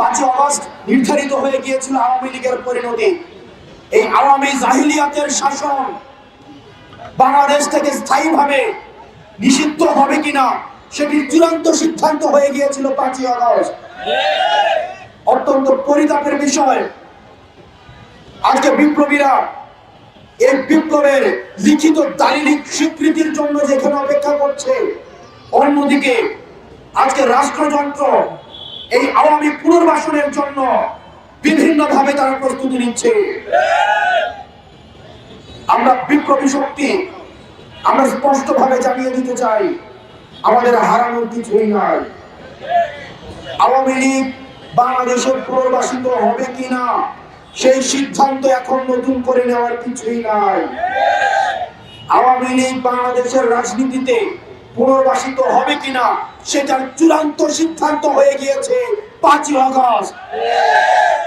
পাঁচই অগস্ট নির্ধারিত হয়ে গিয়েছিল আওয়ামী লীগের পরিণতি। এই আওয়ামী জাহিলিয়াতের শাসন বাংলাদেশ থেকে স্থায়ীভাবে নিষিদ্ধ হবে কিনা, সেটির চূড়ান্ত সিদ্ধান্ত হয়ে গিয়েছিল পাঁচই অগস্ট অত্যন্ত পরিতাপের বিষয়। আজকে বিপ্লবীরা এই বিপ্লবের লিখিত দালিলিক স্বীকৃতির জন্য যেখানে অপেক্ষা করছে, অন্যদিকে আজকে রাষ্ট্রযন্ত্র এই আওয়ামী পুনর্বাসনের জন্য বিভিন্ন ভাবে তারা প্রস্তুতি নিচ্ছে। আমরা বিপ্লবী শক্তি, আমরা স্পষ্ট ভাবে জানিয়ে দিতে চাই, আমাদের হারানোর কিছুই নাই। আওয়ামী লীগ বাংলাদেশের পুনর্বাসিত হবে কিনা, সেই সিদ্ধান্ত এখন নতুন করে নেওয়ার কিছুই নাই। আওয়ামী লীগ বাংলাদেশের রাজনীতিতে পুনর্বাসিত হবে কিনা সেটার চূড়ান্ত সিদ্ধান্ত হয়ে গিয়েছে পাঁচই আগস্ট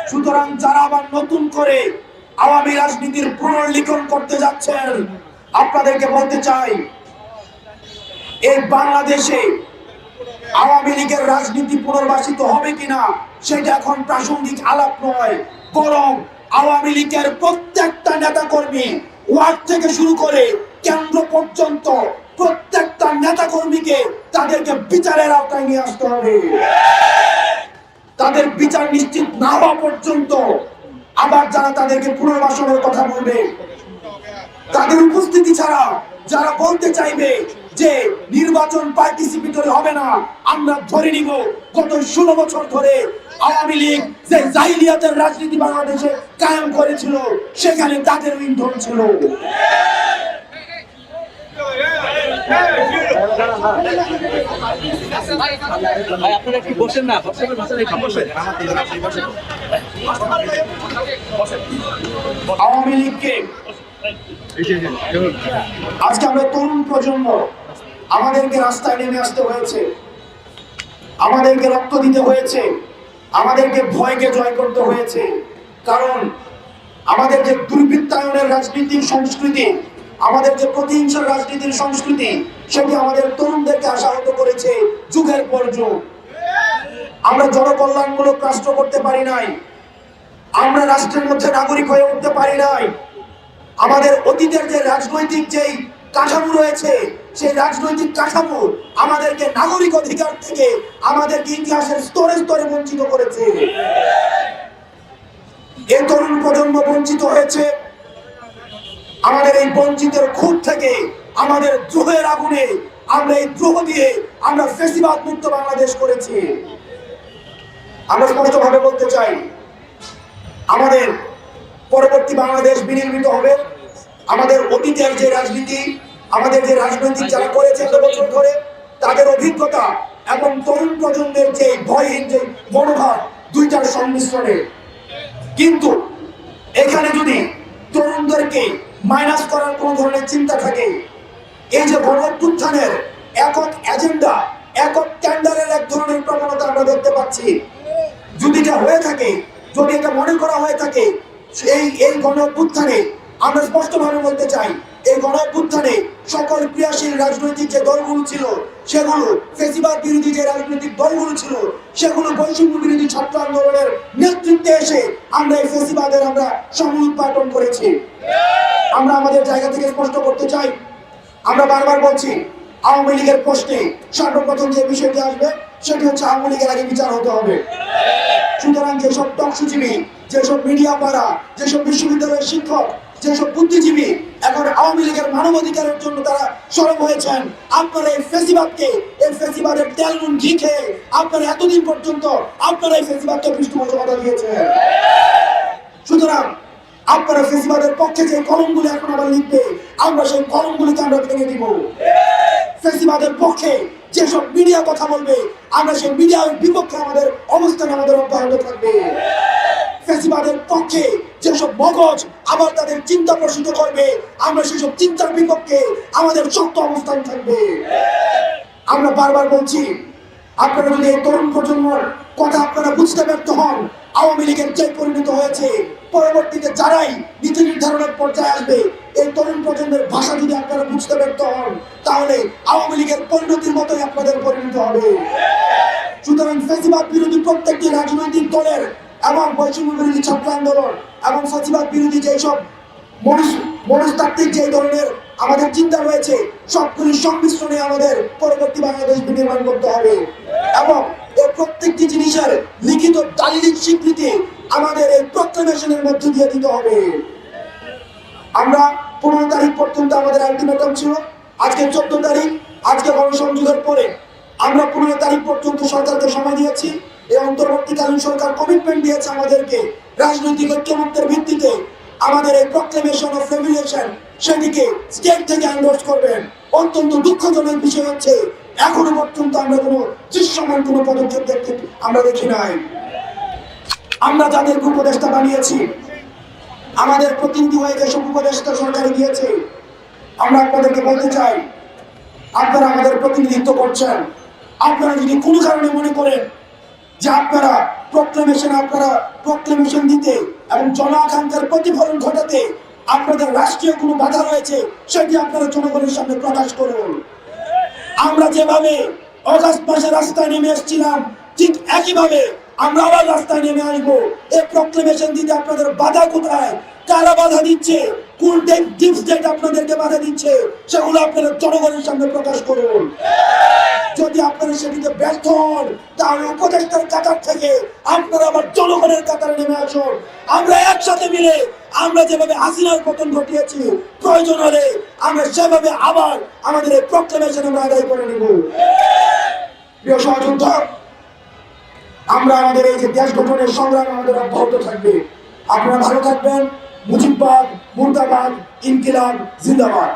সুতরাং যারা আবার নতুন করে আওয়ামী রাজনীতির পুনর্লিখন করতে যাচ্ছেন, আপনাদেরকে বলতে চাই এই বাংলাদেশে আওয়ামী লীগের রাজনীতি পুনর্বাসিত হবে কিনা, সেটা এখন প্রাসঙ্গিক আলাপ নয়। বরং আওয়ামী লীগের প্রত্যেকটা নেতা কর্মী ওয়ার্ড থেকে শুরু করে কেন্দ্র পর্যন্ত প্রত্যেকটা নেতা কর্মীকে তাদেরকে বিচারের আওতায় নিয়ে আসতে হবে। তাদের বিচার নিশ্চিত না হওয়া পর্যন্ত আবার যারা তাদেরকে পুনর্বাসনের কথা বলবে, তাদের উপস্থিতি ছাড়া যারা বলতে চাইবে যে নির্বাচন পার্টিসিপেটরি হবে না, আমরা ধরে নিব গত ষোলো বছর ধরে আওয়ামী লীগ যে জাহিলিয়াতের রাজনীতি বাংলাদেশে কায়েম করেছিল, সেখানে তাদের ইন্ধন ছিল। ভাই, আপনারা একটু বসেন না বসেন। আওয়ামী লীগকে আজকে আমরা তরুণ প্রজন্ম, আমাদেরকে রাস্তায় নেমে আসতে হয়েছে, আমাদেরকে রক্ত দিতে হয়েছে, আমাদেরকে ভয়কে জয় করতে হয়েছে। কারণ আমাদের যে দুর্বৃত্তায়নের রাজনীতির সংস্কৃতি আমাদের যে প্রতিহিংসার রাজনীতির সংস্কৃতি, সেটি আমাদের তরুণদেরকে আশাহত করেছে যুগের পর যুগ। আমরা জনকল্যাণমূলক রাষ্ট্র করতে পারি নাই। আমরা রাষ্ট্রের মধ্যে নাগরিক হয়ে উঠতে পারি নাই। আমাদের অতীতের যে রাজনৈতিক যেই কাঠামো রয়েছে, সেই রাজনৈতিক কাঠামো আমাদেরকে নাগরিক অধিকার থেকে আমাদেরকে ইতিহাসের স্তরে স্তরে বঞ্চিত করেছে। এই তরুণ প্রজন্ম বঞ্চিত হয়েছে। আমাদের এই বঞ্চিতের খুব থেকে, আমাদের দ্রোহের আগুনে আমরা এই দ্রোহ দিয়ে আমরা ফেসিবাদ মুক্ত বাংলাদেশ করেছি। আমরা স্পষ্টভাবে বলতে চাই, আমাদের পরবর্তী বাংলাদেশ বিনির্মিত হবে। আমাদের অতীতের যে রাজনীতি, আমাদের যে রাজনৈতিক যারা করেছে এত বছর ধরে, তাদের অভিজ্ঞতা এবং তরুণ প্রজন্মের যে ভয়হীন যে মনোভাব, দুইটার সংমিশ্রণে। কিন্তু এখানে যদি তরুণদেরকে মাইনাস করার কোন ধরনের চিন্তা থাকে। এই যে গণ একক এজেন্ডা একক টেন্ডারের এক ধরনের প্রবণতা আমরা দেখতে পাচ্ছি। যদি এটা হয়ে থাকে, যদি এটা মনে করা হয়ে থাকে এই এই গণ আমরা স্পষ্টভাবে বলতে চাই এই গণ অভ্যুত্থানে সকল ক্রিয়াশীল রাজনৈতিক যে দলগুলো ছিল, সেগুলো ফেসিবাদ বিরোধী যে রাজনৈতিক দলগুলো ছিল, সেগুলো বৈষম্য বিরোধী ছাত্র আন্দোলনের নেতৃত্বে এসে আমরা এই ফেসিবাদের আমরা সমূল উৎপাদন করেছি। আমরা আমাদের জায়গা থেকে স্পষ্ট করতে চাই। আমরা বারবার বলছি, আওয়ামী লীগের প্রশ্নে সর্বপ্রথম যে বিষয়টি আসবে, সেটি হচ্ছে আওয়ামী লীগের আগে বিচার হতে হবে। সুতরাং যেসব টকসুজীবী যেসব মিডিয়া পাড়া, যেসব বিশ্ববিদ্যালয়ের শিক্ষক যেসব বুদ্ধিজীবী এখন আওয়ামী লীগের মানবাধিকারের জন্য তারা সরব হয়েছেন, আপনারা এই ফেসিবাদকে, এই ফেসিবাদের তেল নুন ঘি খেয়ে আপনারা এতদিন পর্যন্ত আপনারা এই ফেসিবাদকে পৃষ্ঠপোষকতা দিয়েছেন। সুতরাং আপনারা ফেসিবাদের পক্ষে যে কলমগুলি এখন আবার লিখবে, আমরা সেই কলমগুলিকে আমরা ভেঙে দিব। ফেসিবাদের পক্ষে যেসব মিডিয়া কথা বলবে, আমরা সেই মিডিয়ার বিপক্ষে আমাদের অবস্থান আমাদের অব্যাহত থাকবে। ফেসিবাদের পক্ষে যেসব মগজ আবার তাদের চিন্তা প্রসূত করবে, আমরা সেসব চিন্তার বিপক্ষে আমাদের শক্ত অবস্থান থাকবে। আমরা বারবার বলছি, আপনারা যদি এই তরুণ প্রজন্মর কথা আপনারা বুঝতে ব্যর্থ হন, আওয়ামী লীগের যে পরিণত হয়েছে, পরবর্তীতে যারাই নীতি নির্ধারণের পর্যায়ে আসবে, এই তরুণ প্রজন্মের ভাষা যদি আপনারা বুঝতে ব্যর্থ হন, তাহলে আওয়ামী লীগের পরিণতির মতোই আপনাদের পরিণত হবে। সুতরাং ফেসিবাদ বিরোধী প্রত্যেকটি রাজনৈতিক দলের এবং বৈষম্য বিরোধী ছাত্র আন্দোলন এবং ফেসিবাদ বিরোধী যেসব মনস্তাত্ত্বিক যে ধরনের আমাদের চিন্তা রয়েছে সবগুলির সংমিশ্রণে আমাদের পরবর্তী বাংলাদেশ বিনির্মাণ করতে হবে। এবং এই প্রত্যেকটি জিনিসের লিখিত দালিলিক স্বীকৃতি আমাদের এই প্রক্লেমেশনের মধ্য দিয়ে দিতে হবে। আমরা পনেরো তারিখ পর্যন্ত আমাদের আলটিমেটাম ছিল, আজকে চোদ্দ তারিখ, আজকে গণসংযোগের পরে আমরা পনেরো তারিখ পর্যন্ত সরকারকে সময় দিয়েছি। এই অন্তর্বর্তীকালীন সরকার কমিটমেন্ট দিয়েছে আমাদেরকে রাজনৈতিক ঐক্যমত্যের ভিত্তিতে। আমাদের এই প্রক্লেমেশন অফ রেগুলেশন সেটিকে স্টেট থেকে এন্ডোর্স করবেন। অত্যন্ত দুঃখজনক বিষয় হচ্ছে, এখনও পর্যন্ত আমরা কোনো দৃশ্যমান কোনো পদক্ষেপ দেখতে আমরা দেখি নাই। আমরা যাদেরকে উপদেষ্টা বানিয়েছি, আমাদের প্রতিনিধি হয়ে যেসব উপদেষ্টা সরকারে গিয়েছে, আমরা আপনাদেরকে বলতে চাই, আপনারা আমাদের প্রতিনিধিত্ব করছেন। আপনারা যদি কোনো কারণে মনে করেন যে আপনারা প্রক্লেমেশন আপনারা প্রক্লেমেশন দিতে এবং জনাকাঙ্ক্ষার প্রতিফলন ঘটাতে আপনাদের রাষ্ট্রীয় কোনো বাধা রয়েছে, সেটি আপনারা জনগণের সামনে প্রকাশ করুন। আমরা যেভাবে অগাস্ট মাসে রাস্তায় নেমে এসেছিলাম, ঠিক একইভাবে আমরা আবার রাস্তায় নেমে আসব। এই প্রক্লেমেশন দিতে আপনাদের বাধা কোথায়? কারা বাধা দিচ্ছে। কোন ডিপ স্টেট আপনাদেরকে বাধা দিচ্ছে, সেগুলো আপনারা জনগণের সামনে প্রকাশ করুন। যদি আপনারা সেটিতে ব্যর্থ হন, তাহলে উপদেষ্টার কাতার থেকে আপনারা আবার জনগণের কাতারে নেমে আসুন। আমরা একসাথে মিলে আমরা যেভাবে হাসিনার পতন ঘটিয়েছি, প্রয়োজন হলে আমরা সেভাবে আবার আমাদের এই প্রক্লেমেশন আমরা আদায় করে নেব। প্রিয় সহযোদ্ধা, আমরা আমাদের এই যে দেশ গঠনের সংগ্রাম আমাদের অব্যাহত থাকবে। আপনারা ভালো থাকবেন। মুজিববাদ মুর্দাবাদ ইনকিলাব জিন্দাবাদ।